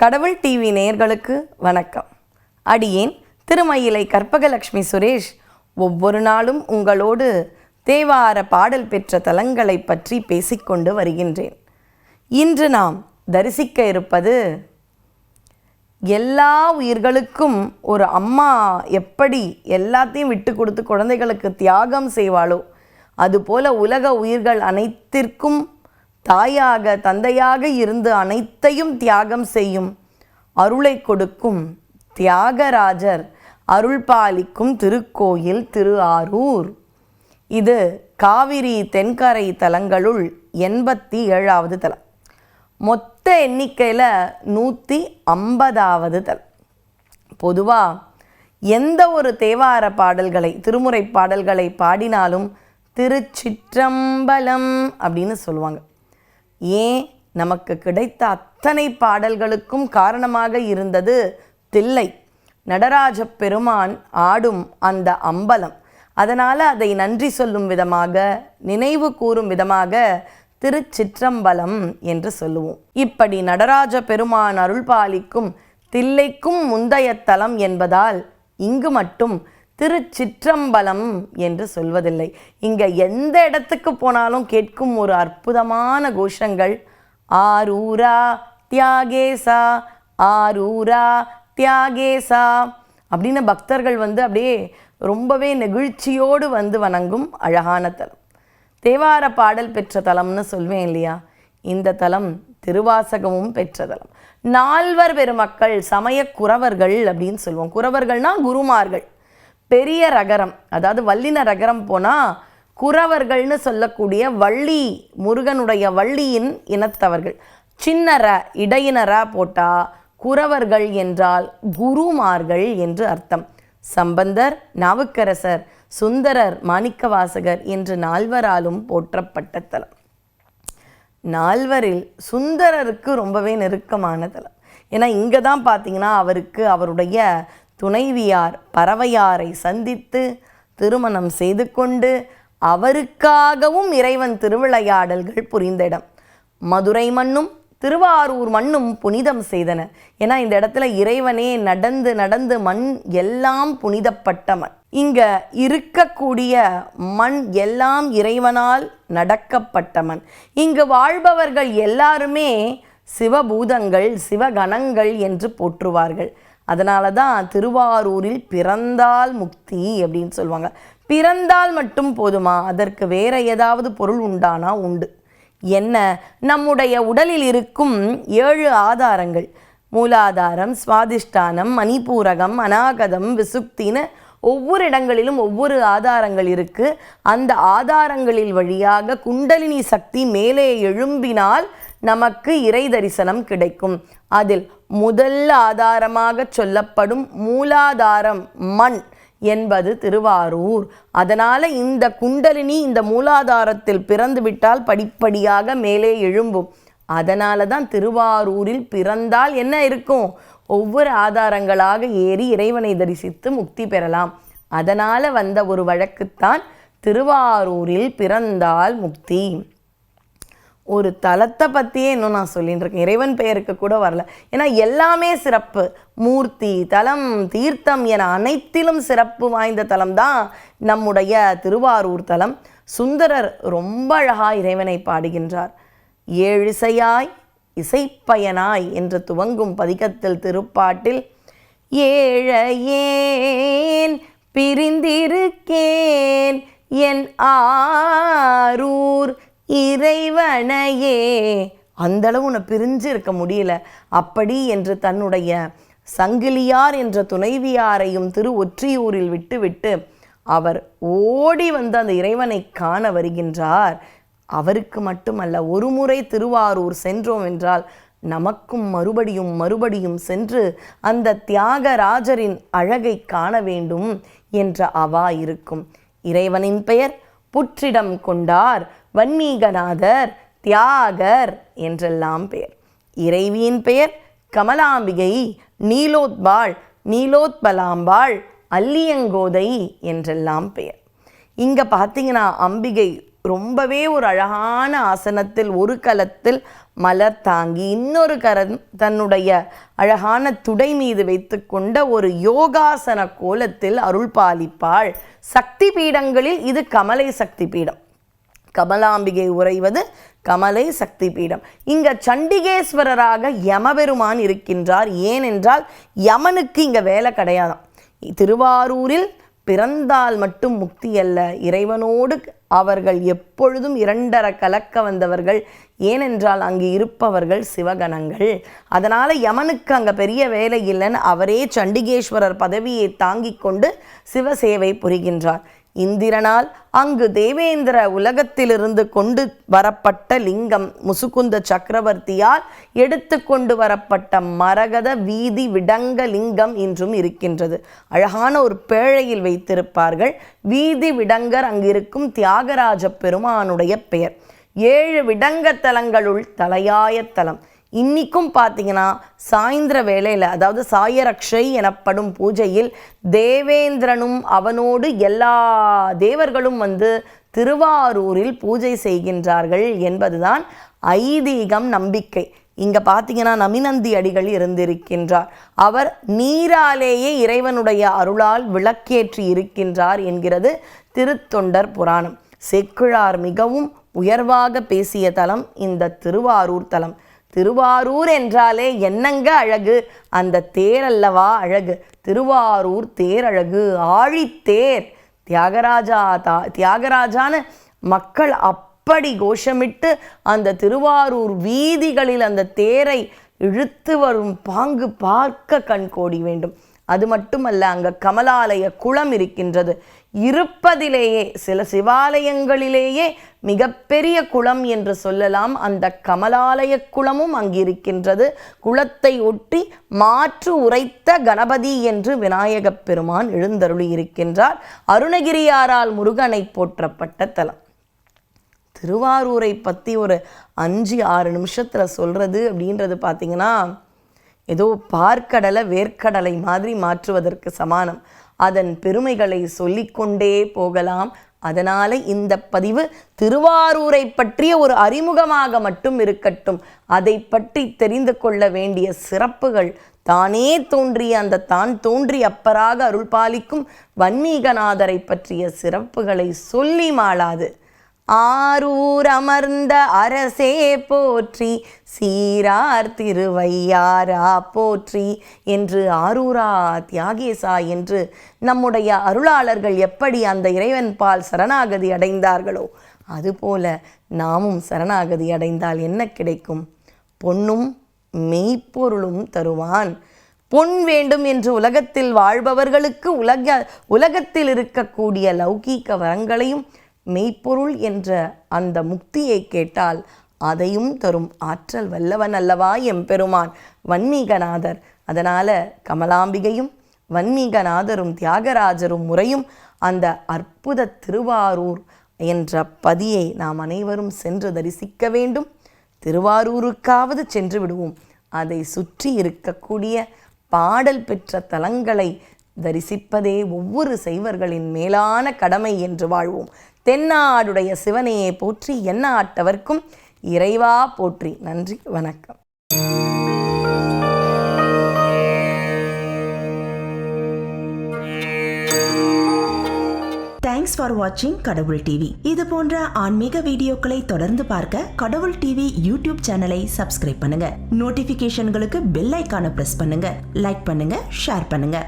கடவுள் டிவி நேயர்களுக்கு வணக்கம். அடியேன் திருமயிலை கற்பகலட்சுமி சுரேஷ். ஒவ்வொரு நாளும் உங்களோடு தேவார பாடல் பெற்ற தலங்களை பற்றி பேசிக்கொண்டு வருகின்றேன். இன்று நாம் தரிசிக்க இருப்பது எல்லா உயிர்களுக்கும் ஒரு அம்மா எப்படி எல்லாத்தையும் விட்டு கொடுத்து குழந்தைகளுக்கு தியாகம் செய்வாளோ அதுபோல உலக உயிர்கள் அனைத்திற்கும் தாயாக தந்தையாக இருந்து அனைத்தையும் தியாகம் செய்யும் அருளை கொடுக்கும் தியாகராஜர் அருள் பாலிக்கும் திருக்கோயில் திரு ஆரூர் இது காவிரி தென்கரை தலங்களுள் எண்பத்தி ஏழாவது தலம். மொத்த எண்ணிக்கையில் நூற்றி ஐம்பதாவது தலம். பொதுவாக எந்த ஒரு தேவார பாடல்களை திருமுறை பாடல்களை பாடினாலும் திருச்சிற்றம்பலம் அப்படின்னு சொல்லுவாங்க. ஏன் நமக்கு கிடைத்த அத்தனை பாடல்களுக்கும் காரணமாக இருந்தது தில்லை. நடராஜ பெருமான் ஆடும் அந்த அம்பலம். அதனால் அதை நன்றி சொல்லும் விதமாக நினைவு கூறும் விதமாக திருச்சிற்றம்பலம் என்று சொல்லுவோம். இப்படி நடராஜ பெருமான் அருள்பாலிக்கும் தில்லைக்கும் முந்தைய தலம் என்பதால் இங்கு மட்டும் திருச்சிற்றம்பலம் என்று சொல்வதில்லை. இங்கே எந்த இடத்துக்கு போனாலும் கேட்கும் ஒரு அற்புதமான கோஷங்கள். ஆரூரா தியாகேசா ஆரூரா தியாகேசா அப்படின்னு பக்தர்கள் வந்து அப்படியே ரொம்பவே நெகிழ்ச்சியோடு வந்து வணங்கும் அழகான தலம். தேவார பாடல் பெற்ற தலம்னு சொல்வேன் இல்லையா? இந்த தலம் திருவாசகமும் பெற்ற தலம். நால்வர் பெருமக்கள் சமய குறவர்கள் அப்படின்னு சொல்லுவோம் குறவர்கள்னா குருமார்கள். பெரிய ரகரம் அதாவது வல்லின ரகரம் போனால் குறவர்கள்னு சொல்லக்கூடிய வள்ளி முருகனுடைய வள்ளியின் இனத்தவர்கள். சின்னர இடையினர போட்டால் குறவர்கள் என்றால் குருமார்கள் என்று அர்த்தம். சம்பந்தர் நாவுக்கரசர் சுந்தரர் மாணிக்கவாசகர் என்று நால்வராலும் போற்றப்பட்ட தலம். நால்வரில் சுந்தரருக்கு ரொம்பவே நெருக்கமான தலம். ஏன்னா இங்கே தான் பார்த்தீங்கன்னா அவருக்கு அவருடைய துணைவியார் பறவையாரை சந்தித்து திருமணம் செய்து கொண்டு அவருக்காகவும் இறைவன் திருவிளையாடல்கள் புரிந்த இடம் மதுரை மண்ணும் திருவாரூர் மண்ணும் புனிதம் செய்தன. ஏன்னா இந்த இடத்துல இறைவனே நடந்து நடந்து மண் எல்லாம் புனிதப்பட்ட மண். இங்க இருக்கக்கூடிய மண் எல்லாம் இறைவனால் நடக்கப்பட்ட மண். இங்கு வாழ்பவர்கள் எல்லாருமே சிவபூதங்கள் சிவகணங்கள் என்று போற்றுவார்கள். அதனால தான் திருவாரூரில் பிறந்தால் முக்தி அப்படின்னு சொல்லுவாங்க. பிறந்தால் மட்டும் போதுமா? அதற்கு வேற ஏதாவது பொருள் உண்டானா? உண்டு. என்ன? நம்முடைய உடலில் இருக்கும் ஏழு ஆதாரங்கள். மூலாதாரம் சுவாதிஷ்டானம் மணிப்பூரகம் அநாகதம் விசுக்தின்னு ஒவ்வொரு இடங்களிலும் ஒவ்வொரு ஆதாரங்கள் இருக்குது அந்த ஆதாரங்களில் வழியாக குண்டலினி சக்தி மேலே எழும்பினால் நமக்கு இறை தரிசனம் கிடைக்கும். அதில் முதல் ஆதாரமாக சொல்லப்படும் மூலாதாரம் மண் என்பது திருவாரூர். அதனால் இந்த குண்டலினி இந்த மூலாதாரத்தில் பிறந்து விட்டால் படிப்படியாக மேலே எழும்பும். அதனால தான் திருவாரூரில் பிறந்தால் என்ன இருக்கும்? ஒவ்வொரு ஆதாரங்களாக ஏறி இறைவனை தரிசித்து முக்தி பெறலாம். அதனால் வந்த ஒரு வழக்குத்தான் திருவாரூரில் பிறந்தால் முக்தி. ஒரு தலத்தை பற்றியே இன்னும் நான் சொல்லிட்டு இருக்கேன். இறைவன் பெயருக்கு கூட வரல. ஏன்னா எல்லாமே சிறப்பு. மூர்த்தி தலம் தீர்த்தம் என அனைத்திலும் சிறப்பு வாய்ந்த தலம் தான் நம்முடைய திருவாரூர் தலம். சுந்தரர் ரொம்ப அழகாக இறைவனை பாடுகின்றார். ஏழிசையாய் இசைப்பயனாய் என்று துவங்கும் பதிகத்தில் திருப்பாட்டில் ஏழையேன் பிரிந்திருக்கேன் என் ஆரூர் இறைவனையே. அந்தளவு உன்னை பிரிஞ்சு இருக்க முடியல. அப்படி என்று தன்னுடைய சங்கிலியார் என்ற துணைவியாரையும் திரு ஒற்றியூரில் விட்டுவிட்டு அவர் ஓடி வந்து அந்த இறைவனை காண வருகின்றார். அவருக்கு மட்டுமல்ல ஒரு முறை திருவாரூர் சென்றோம் என்றால் நமக்கும் மறுபடியும் மறுபடியும் சென்று அந்த தியாகராஜரின் அழகை காண வேண்டும் என்ற அவா இருக்கும். இறைவனின் பெயர் புற்றிடம் கொண்டார். வன்மீகநாதர் தியாகர் என்றெல்லாம் பெயர் இறைவியின் பெயர் கமலாம்பிகை நீலோத்பாள் நீலோத்பலாம்பாள் அல்லியங்கோதை என்றெல்லாம் பெயர் இங்கே பார்த்தீங்கன்னா அம்பிகை ரொம்பவே ஒரு அழகான ஆசனத்தில் ஒரு கலத்தில் மலர் தாங்கி இன்னொரு கரம் தன்னுடைய அழகான துடை மீது வைத்துக்கொண்ட ஒரு யோகாசன கோலத்தில் அருள் பாலிப்பாள் சக்தி பீடங்களில் இது கமலை சக்தி பீடம் கமலாம்பிகை உறைவது கமலை சக்தி பீடம் இங்க சண்டிகேஸ்வரராக யமபெருமான் இருக்கின்றார். ஏனென்றால் யமனுக்கு இங்க வேலை கிடையாதாம். திருவாரூரில் பிறந்தால் மட்டும் முக்தி அல்ல இறைவனோடு அவர்கள் எப்பொழுதும் இரண்டர கலக்க வந்தவர்கள். ஏனென்றால் அங்கு இருப்பவர்கள் சிவகணங்கள். அதனால் யமனுக்கு அங்கே பெரிய வேலை இல்லைன்னு அவரே சண்டிகேஸ்வரர் பதவியை தாங்கிக் கொண்டு சிவசேவை புரிகின்றார். இந்திரனால் அங்கு தேவேந்திர உலகத்திலிருந்து கொண்டு வரப்பட்ட லிங்கம் முசுகுந்த சக்கரவர்த்தியால் எடுத்து கொண்டு வரப்பட்ட மரகத வீதி விடங்க லிங்கம் இன்றும் இருக்கின்றது. அழகான ஒரு பேழையில் வைத்திருப்பார்கள். வீதி விடங்கர் அங்கிருக்கும் தியாகராஜ பெருமானுடைய பெயர். ஏழு விடங்க தலங்களுள் தலையாய தலம். இன்றைக்கும் பார்த்தீங்கன்னா சாயந்தர வேளையில் அதாவது சாயரக்ஷை எனப்படும் பூஜையில் தேவேந்திரனும் அவனோடு எல்லா தேவர்களும் வந்து திருவாரூரில் பூஜை செய்கின்றார்கள் என்பதுதான் ஐதீகம் நம்பிக்கை. இங்கே பார்த்தீங்கன்னா நமிநந்தி அடிகள் இருந்திருக்கின்றார். அவர் நீராலேயே இறைவனுடைய அருளால் விளக்கேற்றி இருக்கின்றார் என்கிறது திருத்தொண்டர் புராணம். செக்குழார் மிகவும் உயர்வாக பேசிய தலம் இந்த திருவாரூர் தலம். திருவாரூர் என்றாலே என்னங்க அழகு? அந்த தேர் அல்லவா அழகு? திருவாரூர் தேர் அழகு. ஆழித்தேர். தியாகராஜா தா தியாகராஜான்னு மக்கள் அப்படி கோஷமிட்டு அந்த திருவாரூர் வீதிகளில் அந்த தேரை இழுத்து வரும் பாங்கு பார்க்க கண் கோடி வேண்டும். அது மட்டுமல்ல அங்கே கமலாலய குளம் இருக்கின்றது. இருப்பதிலேயே சில சிவாலயங்களிலேயே மிகப்பெரிய குளம் என்று சொல்லலாம். அந்த கமலாலய குளமும் அங்கிருக்கின்றது குளத்தை ஒட்டி மாற்று உரைத்த கணபதி என்று விநாயகப் பெருமான் எழுந்தருளி இருக்கின்றார். அருணகிரியாரால் முருகனை போற்றப்பட்ட தலம். திருவாரூரை பற்றி ஒரு அஞ்சு ஆறு நிமிஷத்தில் சொல்கிறது அப்படின்றது பார்த்தீங்கன்னா ஏதோ பார்க்கடலை வேர்க்கடலை மாதிரி மாற்றுவதற்கு சமானம். அதன் பெருமைகளை சொல்லிக்கொண்டே போகலாம். அதனால இந்த பதிவு திருவாரூரை பற்றிய ஒரு அறிமுகமாக மட்டும் இருக்கட்டும். அதை பற்றி தெரிந்து கொள்ள வேண்டிய சிறப்புகள். தானே தோன்றிய அந்த தான் தோன்றி அப்பராக அருள் பாலிக்கும் வன்மீகநாதரை பற்றிய சிறப்புகளை சொல்லி மாளாது. ஆரூர் அமர்ந்த அரசே போற்றி சீரார் திருவையாரா போற்றி என்று ஆரூரா தியாகேசா என்று நம்முடைய அருளாளர்கள் எப்படி அந்த இறைவன் பால் சரணாகதி அடைந்தார்களோ அதுபோல நாமும் சரணாகதி அடைந்தால் என்ன கிடைக்கும்? பொன்னும் மெய்ப்பொருளும் தருவான். பொன் வேண்டும் என்று உலகத்தில் வாழ்பவர்களுக்கு உலக உலகத்தில் இருக்கக்கூடிய லௌகீக வரங்களையும் மெய்ப்பொருள் என்ற அந்த முக்தியை கேட்டால் அதையும் தரும் ஆற்றல் வல்லவன் அல்லவா எம்பெருமான். வன்மீகநாதர். அதனால் கமலாம்பிகையும் வன்மீகநாதரும் தியாகராஜரும் முறையும் அந்த அற்புத திருவாரூர் என்ற பதியை நாம் அனைவரும் சென்று தரிசிக்க வேண்டும். திருவாரூருக்காவது சென்று விடுவோம். அதை சுற்றி இருக்கக்கூடிய பாடல் பெற்ற தலங்களை தரிசிப்பதே ஒவ்வொரு சைவர்களின் மேலான கடமை என்று வாழ்வோம். தென்னாடுடைய சிவனையே போற்றி என்ன ஆட்டவர்க்கும் இறைவா போற்றி. நன்றி வணக்கம். தேங்க்ஸ் ஃபார் வாட்சிங் கடவுள் டிவி இது போன்ற ஆன்மீக வீடியோக்களை தொடர்ந்து பார்க்க கடவுள் டிவி யூடியூப் சேனலை சப்ஸ்கிரைப் பண்ணுங்க. நோட்டிபிகேஷன்களுக்கு பெல் ஐக்கான பிரஸ் பண்ணுங்க. லைக் பண்ணுங்க ஷேர் பண்ணுங்க.